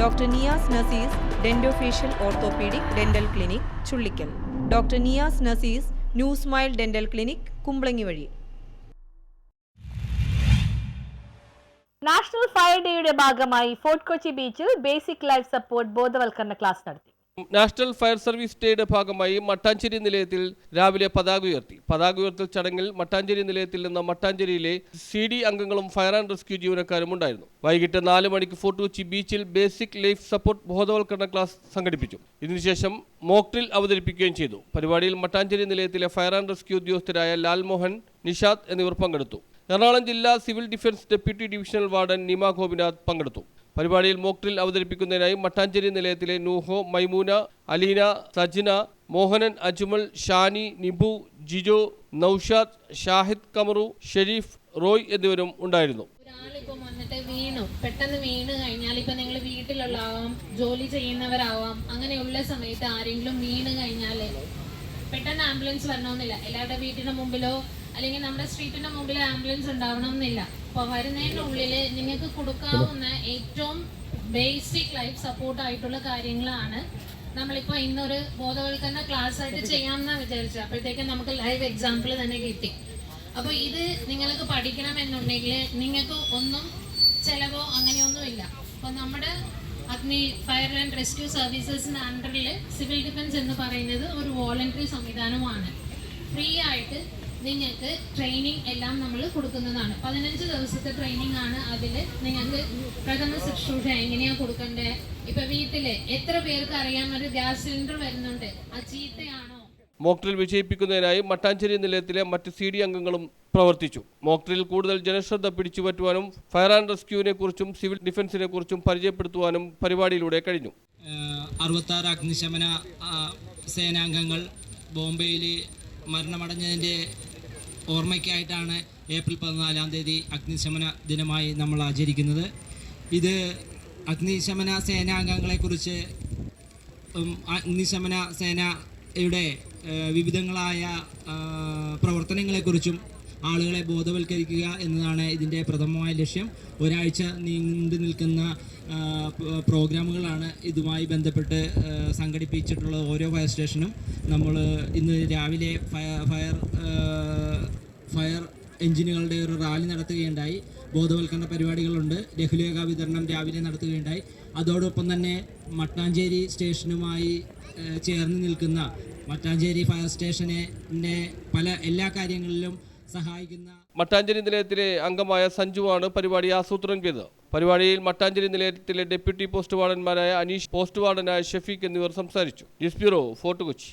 Doctor Niyas Nasees dentofacial orthopaedic dental clinic Chullikkal. Doctor Niyas Nasees new smile dental clinic Kumbalangi വഴി. National fire ഡേയുടെ ഭാഗമായി fort Kochi ബീച്ചിൽ basic life support ബോധവൽക്കരണ class നടത്തി. National fire service ഡേയുടെ ഭാഗമായി മട്ടാഞ്ചേരി നിലയത്തിൽ രാവിലെ പതാക ഉയർത്തി. പതാക ഉയർത്തൽ ചടങ്ങിൽ മട്ടാഞ്ചേരി നിലയത്തിൽ നിന്ന് മട്ടാഞ്ചേരിയിലെ സി ഡി അംഗങ്ങളും ഫയർ ആൻഡ് റെസ്ക്യൂ ജീവനക്കാരും ഉണ്ടായിരുന്നു. വൈകിട്ട് നാല് മണിക്ക് ഫോർട്ട് കൊച്ചി ബീച്ചിൽ ബേസിക് ലൈഫ് സപ്പോർട്ട് ബോധവൽക്കരണ ക്ലാസ് സംഘടിപ്പിച്ചു. ഇതിനുശേഷം മോക്ട്രിൽ അവതരിപ്പിക്കുകയും ചെയ്തു. പരിപാടിയിൽ മട്ടാഞ്ചേരി നിലയത്തിലെ ഫയർ ആൻഡ് റെസ്ക്യൂ ഉദ്യോഗസ്ഥരായ ലാൽമോഹൻ നിഷാദ് എന്നിവർ പങ്കെടുത്തു. എറണാകുളം ജില്ലാ civil defence deputy divisional warden Nima Gopinath പങ്കെടുത്തു. പരിപാടിയിൽ മോക്ട്രിൽ അവതരിപ്പിക്കുന്നതിനായി മട്ടാഞ്ചേരി നിലയത്തിലെ നൂഹോ മൈമൂന അലീന സജിന മോഹനൻ അജ്മൽ ഷാനി നിബു ജിജോ നൌഷാദ് ഷാഹിദ് കമറു ഷെരീഫ് റോയ് എന്നിവരും ഉണ്ടായിരുന്നു. വീണു. പെട്ടെന്ന് വീണ് കഴിഞ്ഞാൽ ഇപ്പൊ നിങ്ങൾ വീട്ടിലുള്ളാവാം ജോലി ചെയ്യുന്നവരാവാം അങ്ങനെയുള്ള സമയത്ത് ആരെങ്കിലും വീണ് കഴിഞ്ഞാൽ പെട്ടെന്ന് ആംബുലൻസ് വരണമെന്നില്ല. എല്ലാവരുടെ വീട്ടിന്റെ മുമ്പിലോ അല്ലെങ്കിൽ നമ്മുടെ സ്ട്രീറ്റിന്റെ മുമ്പിൽ ആംബുലൻസ് ഉണ്ടാവണം എന്നില്ല അപ്പൊ വരുന്നതിന്റെ ഉള്ളിൽ നിങ്ങൾക്ക് കൊടുക്കാവുന്ന ഏറ്റവും ബേസിക് ലൈഫ് സപ്പോർട്ട് ആയിട്ടുള്ള കാര്യങ്ങളാണ് നമ്മളിപ്പോ ഇന്നൊരു ബോധവൽക്കരണ ക്ലാസ് ആയിട്ട് ചെയ്യാമെന്നാ വിചാരിച്ചത്. അപ്പോഴത്തേക്കും നമുക്ക് ലൈവ് എക്സാമ്പിൾ തന്നെ കിട്ടി. അപ്പൊ ഇത് നിങ്ങൾക്ക് പഠിക്കണമെന്നുണ്ടെങ്കിൽ നിങ്ങൾക്ക് ഒന്നും ചിലവോ അങ്ങനെയൊന്നുമില്ല അപ്പൊ നമ്മുടെ അഗ്നി ഫയർ ആൻഡ് റെസ്ക്യൂ സർവീസസിന് അണ്ടറിൽ സിവിൽ ഡിഫൻസ് എന്ന് പറയുന്നത് ഒരു വോളണ്ടറി സംവിധാനമാണ്. ഫ്രീ ആയിട്ട് നിങ്ങൾക്ക് ട്രെയിനിങ് എല്ലാം നമ്മൾ കൊടുക്കുന്നതാണ്. പതിനഞ്ച് ദിവസത്തെ ട്രെയിനിങ് ആണ് അതിൽ നിങ്ങൾക്ക് പ്രഥമ ശുശ്രൂഷ എങ്ങനെയാണ് കൊടുക്കേണ്ടത് ഇപ്പൊ വീട്ടിൽ എത്ര പേർക്ക് അറിയാം? ഒരു ഗ്യാസ് സിലിണ്ടർ വരുന്നുണ്ട്. ആ ചീത്തയാണോ? മോക്ട്രിൽ വിജയിപ്പിക്കുന്നതിനായി മട്ടാഞ്ചേരി നിലയത്തിലെ മറ്റ് സി ഡി അംഗങ്ങളും പ്രവർത്തിച്ചു. മോക്ട്രിൽ കൂടുതൽ ജനശ്രദ്ധ പിടിച്ചുപറ്റുവാനും ഫയർ ആൻഡ് റെസ്ക്യൂവിനെ കുറിച്ചും സിവിൽ ഡിഫൻസിനെ കുറിച്ചും പരിചയപ്പെടുത്തുവാനും പരിപാടിയിലൂടെ കഴിഞ്ഞു. അറുപത്താറ് അഗ്നിശമന സേനാംഗങ്ങൾ ബോംബെയിൽ മരണമടഞ്ഞതിന്റെ ഓർമ്മയ്ക്കായിട്ടാണ് ഏപ്രിൽ പതിനാലാം തീയതി അഗ്നിശമന ദിനമായി നമ്മൾ ആചരിക്കുന്നത്. ഇത് അഗ്നിശമന സേനാംഗങ്ങളെക്കുറിച്ച് അഗ്നിശമന സേനയുടെ വിവിധങ്ങളായ പ്രവർത്തനങ്ങളെക്കുറിച്ചും ആളുകളെ ബോധവൽക്കരിക്കുക എന്നതാണ് ഇതിന്റെ പ്രഥമമായ ലക്ഷ്യം. ഒരാഴ്ച നീണ്ടു നിൽക്കുന്ന പ്രോഗ്രാമുകളാണ് ഇതുമായി ബന്ധപ്പെട്ട് സംഘടിപ്പിച്ചിട്ടുള്ള ഓരോ ഫയർ സ്റ്റേഷനും. നമ്മൾ ഇന്ന് രാവിലെ ഫയർ ഫയർ ഫയർ എഞ്ചിനുകളുടെ ഒരു റാലി നടത്തുകയുണ്ടായി. ബോധവൽക്കരണ പരിപാടികളുണ്ട്. ലഘുലേഖ വിതരണം രാവിലെ നടത്തുകയുണ്ടായി. അതോടൊപ്പം തന്നെ മട്ടാഞ്ചേരി സ്റ്റേഷനുമായി ചേർന്ന് നിൽക്കുന്ന മട്ടാഞ്ചേരി ഫയർ സ്റ്റേഷനെ പല എല്ലാ കാര്യങ്ങളിലും സഹായിക്കുന്ന മട്ടാഞ്ചേരി നിലയത്തിലെ അംഗമായ സഞ്ജുവാണ് പരിപാടി ആസൂത്രണം ചെയ്തത്. പരിപാടിയിൽ മട്ടാഞ്ചേരി നിലയത്തിലെ ഡെപ്യൂട്ടി പോസ്റ്റ് വാർഡന്മാരായ അനീഷ് പോസ്റ്റ് വാർഡനായ ഷെഫീഖ് എന്നിവർ സംസാരിച്ചു. News bureau fort Kochi.